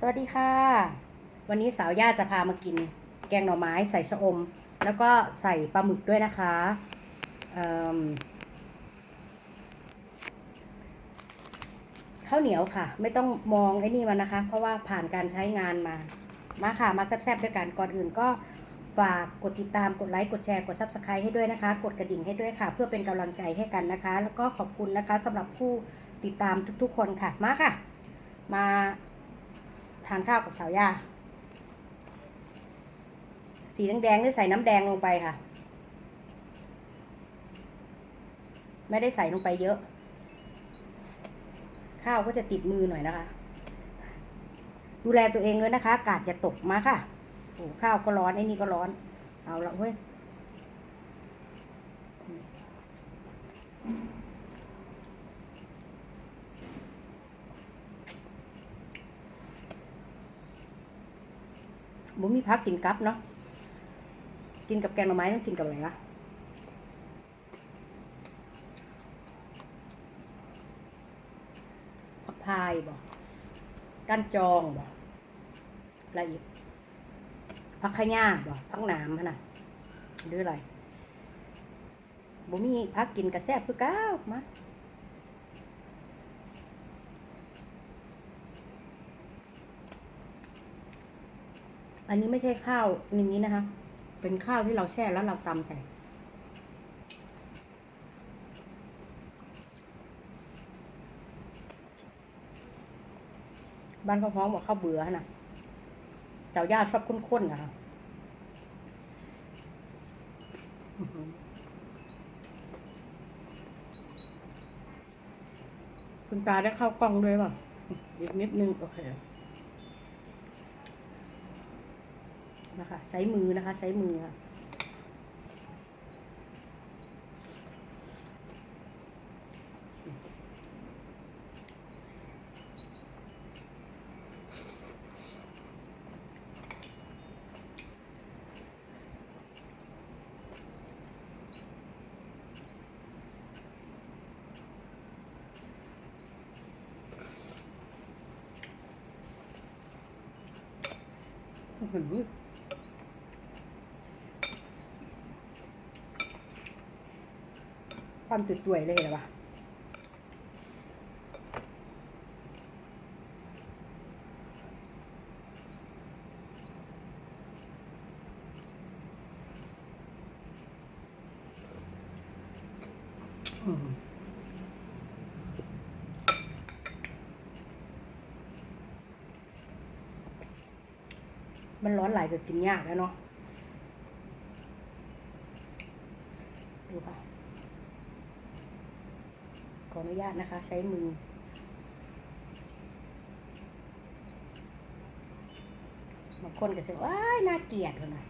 สวัสดีค่ะ วันนี้สาวย่าจะพามากิน แกงหน่อไม้ใส่ชะอม แล้วก็ใส่ปลาหมึกด้วยนะคะเข้าวเหนียวค่ะ ไม่ต้องมองไอ้นี่มันนะคะ เพราะว่าผ่านการใช้งานมา มาค่ะมาแซ่บๆด้วยกันก่อนอื่นก็ฝากกดติดตามกดไลค์กดแชร์กด subscribe ให้ด้วยนะคะ กดกระดิ่งให้ด้วยค่ะ เพื่อเป็นกำลังใจให้กันนะคะ แล้วก็ขอบคุณนะคะสำหรับผู้ติดตามทุกๆ คนค่ะมาค่ะ มา ทานข้าวกับสาวย่าสีแดงๆนี่ใส่น้ำแดงลงไปค่ะ ไม่ได้ใส่ลงไปเยอะ ข้าวก็จะติดมือหน่อยนะคะ ดูแลตัวเองเลยนะคะ อากาศอย่าตกมาค่ะโอ้ข้าวก็ร้อนไอ้นี่ก็ร้อน เอาละเว้ย บุมีพักกินกับเนาะกินกับแกงหน่อไม้ต้องกินกับอะไรคะผักพายบ่ก้านจองบ่อะไรอีกผักขย่าบ่ผักหนามพนะหรืออะไรบ่มีพักกินกระแซบคือก้าวมา อันนี้ไม่ใช่ข้าวอย่างนี้นะคะ เป็นข้าวที่เราแช่แล้วเราตำใส่บ้านเขาฟ้องบอกข้าวเบื่อนะเจ้าย่าชอบข้นๆนะคะคุณตาได้เข้ากล้องด้วยป่ะอีกนิดนึง โอเค นะคะ ใช้มือนะคะ ใช้มือค่ะอื้อหือ ความตุ่ยๆเลยเหรอวะมมันร้อนไหลายก็กินยากแล้วเนาะ ดูค่ะ ขออ นุญาตนะคะ ใช้มือบางคนก็จะว้ายน่าเกลียดเลยนะ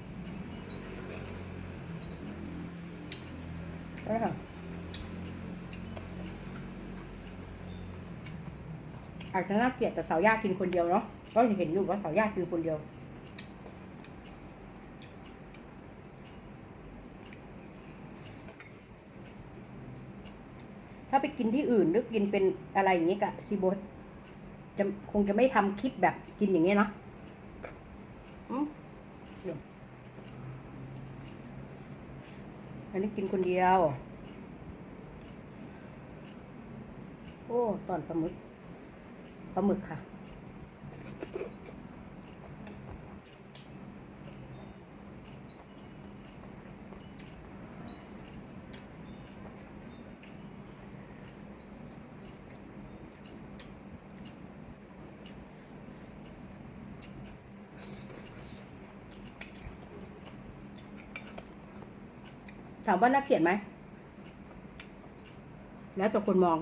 เอออาจจะน่าเกลียดแต่สาวยากกินคนเดียวเนาะก็เห็นอยู่ว่าสาวยากกินคนเดียวาไปกินที่อื่นหรือกินเป็นอะไรอย่างนี้กะซีโบจะคงจะไม่ทำคลิปแบบกินอย่างเงี้เนาะอันนี้กินคนเดียว โอ้ ตอนปลาหมึก ปลาหมึกค่ะ ถามว่าน่าเกลียดไหม แล้วแต่คนมอง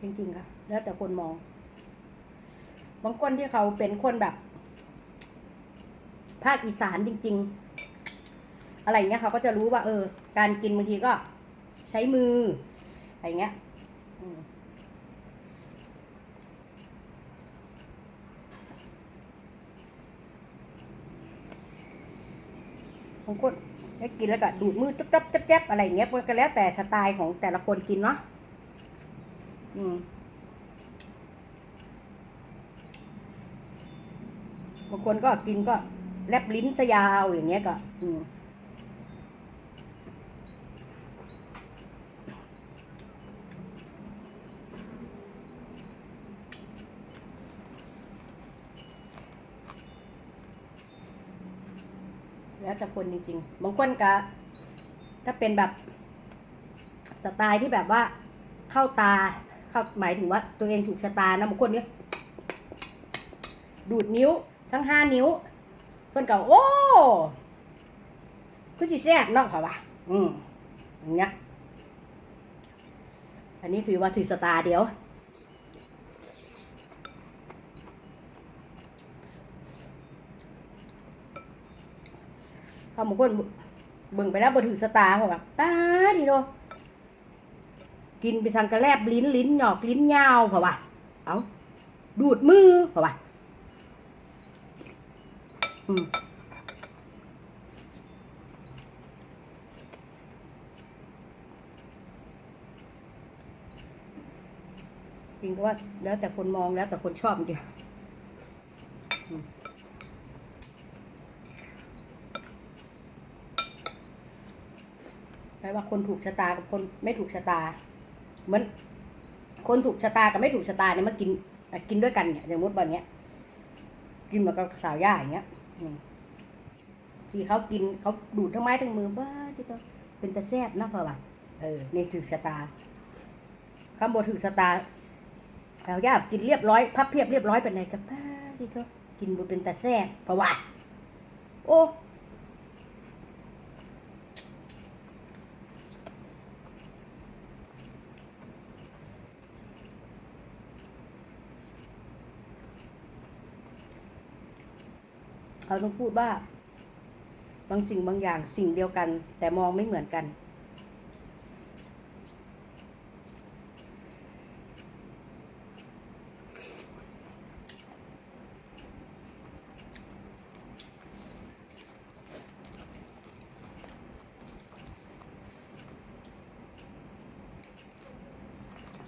จริงๆค่ะ แล้วแต่คนมอง บางคนที่เขาเป็นคนแบบ ภาคอีสานจริง ๆ อะไรเงี้ยเขาก็จะรู้ว่า เออ การกินบางทีก็ใช้มือ อะไรเงี้ย อืม บางคนก็กินแล้วก็ดูดมือจุ๊บจับจับจับอะไรอย่างเงี้ยมันก็แล้วแต่สไตล์ของแต่ละคนกินเนาะอืมบางคนก็กินก็แลบลิ้นซะยาวอย่างเงี้ยก็ อืม แล้วแต่คนจริงๆ บางคนก็ถ้าเป็นแบบสไตล์ที่แบบว่าเข้าตาเข้าหมายถึงว่าตัวเองถูกชะตานะบางคนเนี่ยดูดนิ้วทั้งห้านิ้วเพื่อนก็โอ้คือจีแซ่บเนาะค่ะวะอืมอย่างเงี้ยอันนี้ถือว่าถือสตาเดียว เขาบางคนเบิ่งไปแล้วบ่ถือสตาร์เขาแบบป้าดิโดกินไปสังกะแลบลิ้นลิ้นหยอกลิ้นยาวเพราะว่าเอาดูดมือเพราะว่าอืมจริงก็ว่าแล้วแต่คนมองแล้วแต่คนชอบจริงอื แปลว่าคนถูกชะตากับคนไม่ถูกชะตา เหมือนคนถูกชะตากับไม่ถูกชะตาเนี่ยมากินกินด้วยกันเนี่ยอย่างมดวันเนี้ย กินมากับสาวย่าอย่างเงี้ยที่เขากินเขาดูดทั้งไม้ทั้งมือบ้าที่ตัวเป็นตะแซบนะเพื่อว่าเออในถูกชะตาคำบถูกชะตาสาวย่ากินเรียบร้อยพับเพียบเรียบร้อยเป็นไงกับบ้าที่เขากินบเป็นตะแซบเพราะว่าโอ้ เขาต้องพูดว่า บางสิ่งบางอย่างสิ่งเดียวกัน แต่มองไม่เหมือนกัน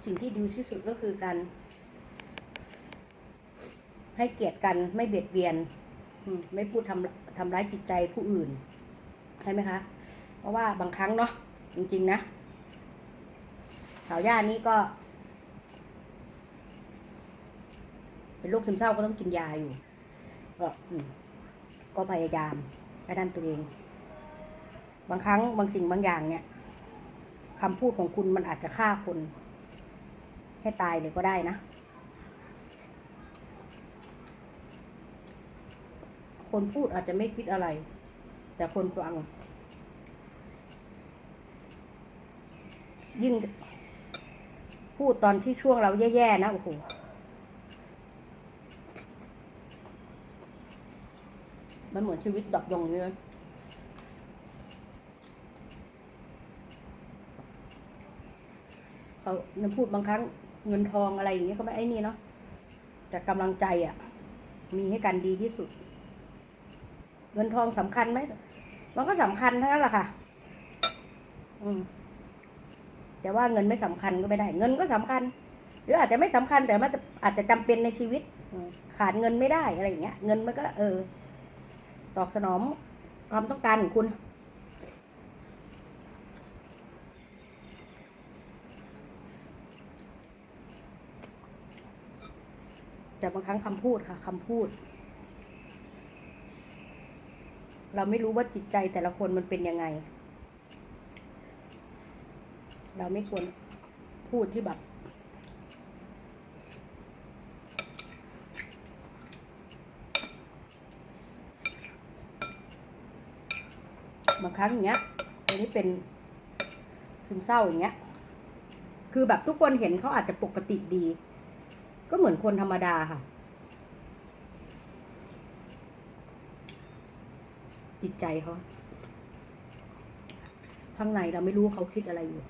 สิ่งที่ดีที่สุดก็คือการให้เกียรติกันไม่เบียดเบียน ไม่พูดทำทำร้ายจิตใจผู้อื่นใช่ไหมคะ เพราะว่าบางครั้งเนาะจริง ๆ นะสาวย่านี่ก็ เป็นโรคซึมเศร้าก็ต้องกินยาอยู่ ก็ก็พยายามกระดันตัวเอง บางครั้งบางสิ่งบางอย่างเนี่ยคำพูดของคุณมันอาจจะฆ่าคน ให้ตายเลยก็ได้นะ คนพูดอาจจะไม่คิดอะไร แต่คนฟัง ยิ่ง พูดตอนที่ช่วงเราแย่ๆนะโอ้โหมันเหมือนชีวิตดอกยงเลยเขาพูดบางครั้งเงินทองอะไรอย่างเงี้ยก็ไม่ไอ้นี่เนาะแต่กำลังใจอะ่ะ มีให้กันดีที่สุด เงินทองสำคัญไหมมันก็สำคัญเท่านั้นแหละค่ะ อืมแต่ว่าเงินไม่สำคัญก็ไม่ได้ เงินก็สำคัญ หรืออาจจะไม่สำคัญแต่ว่าอาจจะจำเป็นในชีวิตขาดเงินไม่ได้อะไรอย่างเงี้ย เงินมันก็ เออ ตอบสนองความต้องการของคุณ แต่บางครั้งคำพูดค่ะคำพูด เราไม่รู้ว่าจิตใจแต่ละคนมันเป็นยังไง เราไม่ควรพูดที่แบบบางครั้งอย่างเงี้ยอันนี้เป็นซึมเศร้าอย่างเงี้ย คือแบบทุกคนเห็นเขาอาจจะปกติดี ก็เหมือนคนธรรมดาค่ะ จิตใจเขาข้างในเราไม่รู้เขาคิดอะไรอยู่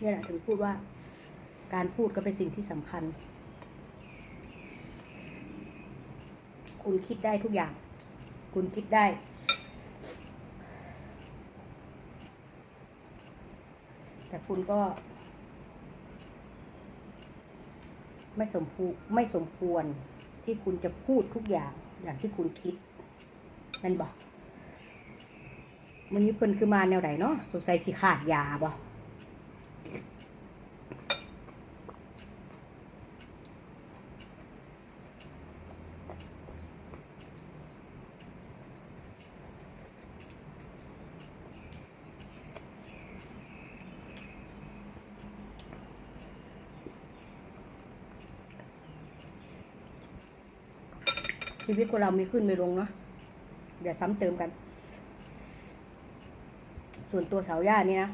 เนี่ยแหละถึงพูดว่า การพูดก็เป็นสิ่งที่สำคัญ คุณคิดได้ทุกอย่าง คุณคิดได้ แต่คุณก็ ไม่สมภูไม่สมควรที่คุณจะพูดทุกอย่างอย่างที่คุณคิดมันบอกวันนี้เพิ่นคือมาแนวไหนเนาะสงสัยสิขาดยาบ่ ชีวิตคนเรามีขึ้นไม่ลงเนาะอย่าซ้ำเติมกัน ส่วนตัวสาวย่านี่นะ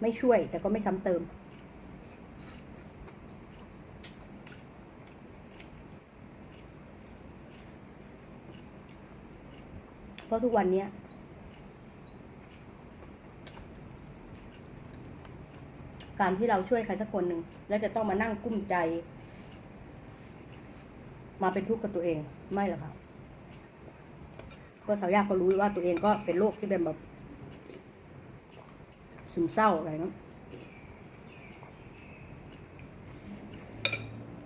ไม่ช่วยแต่ก็ไม่ซ้ำเติม เพราะทุกวันเนี้ย การที่เราช่วยใครสักคนหนึ่งแล้วจะต้องมานั่งกุ้มใจ มาเป็นทุกข์กับตัวเองไม่หรอกค่ะก็สาวยากก็รู้ว่าตัวเองก็เป็นโรคที่เป็นแบบซึมเศร้าอะไรเนาะ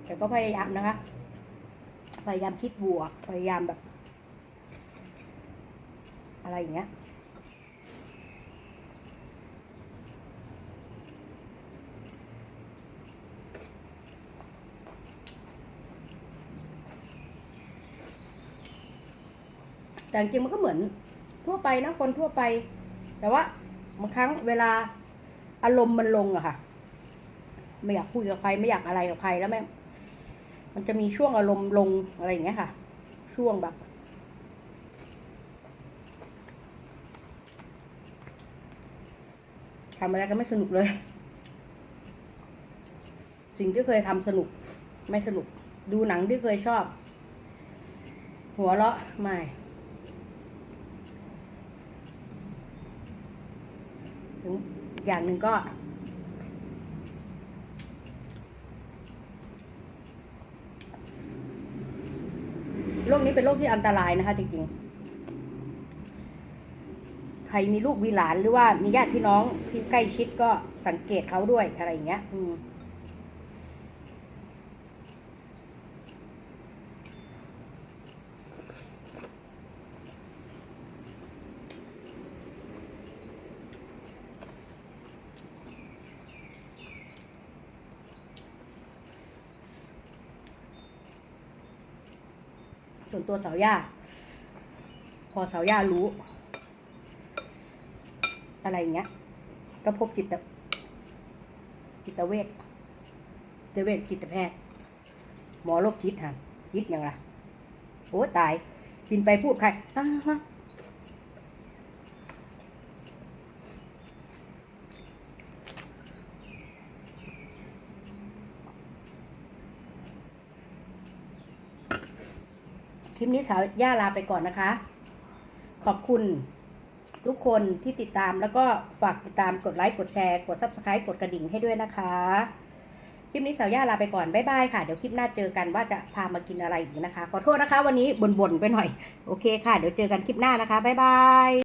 แต่ก็พยายามนะคะ พยายามคิดบวก พยายามแบบ อะไรอย่างเงี้ย แต่จริงมันก็เหมือนทั่วไปนะคนทั่วไป แต่ว่าบางครั้งเวลาอารมณ์มันลงอะค่ะ ไม่อยากคุยกับใครไม่อยากอะไรกับใครแล้วแม่มันจะมีช่วงอารมณ์ลงอะไรอย่างเงี้ยค่ะ ช่วงแบบทำอะไรก็ไม่สนุกเลย สิ่งที่เคยทำสนุก ไม่สนุก ดูหนังที่เคยชอบ หัวเราะไม่ ถึง อย่างหนึ่งก็ โรคนี้เป็นโรคที่อันตรายนะคะ จริงๆ ใครมีลูกมีหลานหรือว่ามีญาติพี่น้องที่ใกล้ชิดก็สังเกตเขาด้วยอะไรอย่างเงี้ย อืม ส่วนตัวสาวย่า พอสาวย่ารู้ อะไรอย่างเงี้ย ก็พบจิตจิตเวชจิตเวชจิตแพทย์ หมอโรคจิตฮะจิตยังไงโอ้ตาย กินไปพูดใครอ้าวฮะ คลิปนี้สาวย่าลาไปก่อนนะคะ ขอบคุณทุกคนที่ติดตามแล้วก็ฝากติดตามกดไลค์กดแชร์กด subscribe กดกระดิ่งให้ด้วยนะคะ คลิปนี้สาวย่าลาไปก่อน บ๊ายบายค่ะ เดี๋ยวคลิปหน้าเจอกันว่าจะพามากินอะไรอีกนะคะ ขอโทษนะคะ วันนี้บ่นๆไปหน่อย โอเคค่ะ เดี๋ยวเจอกันคลิปหน้านะคะ บ๊ายบาย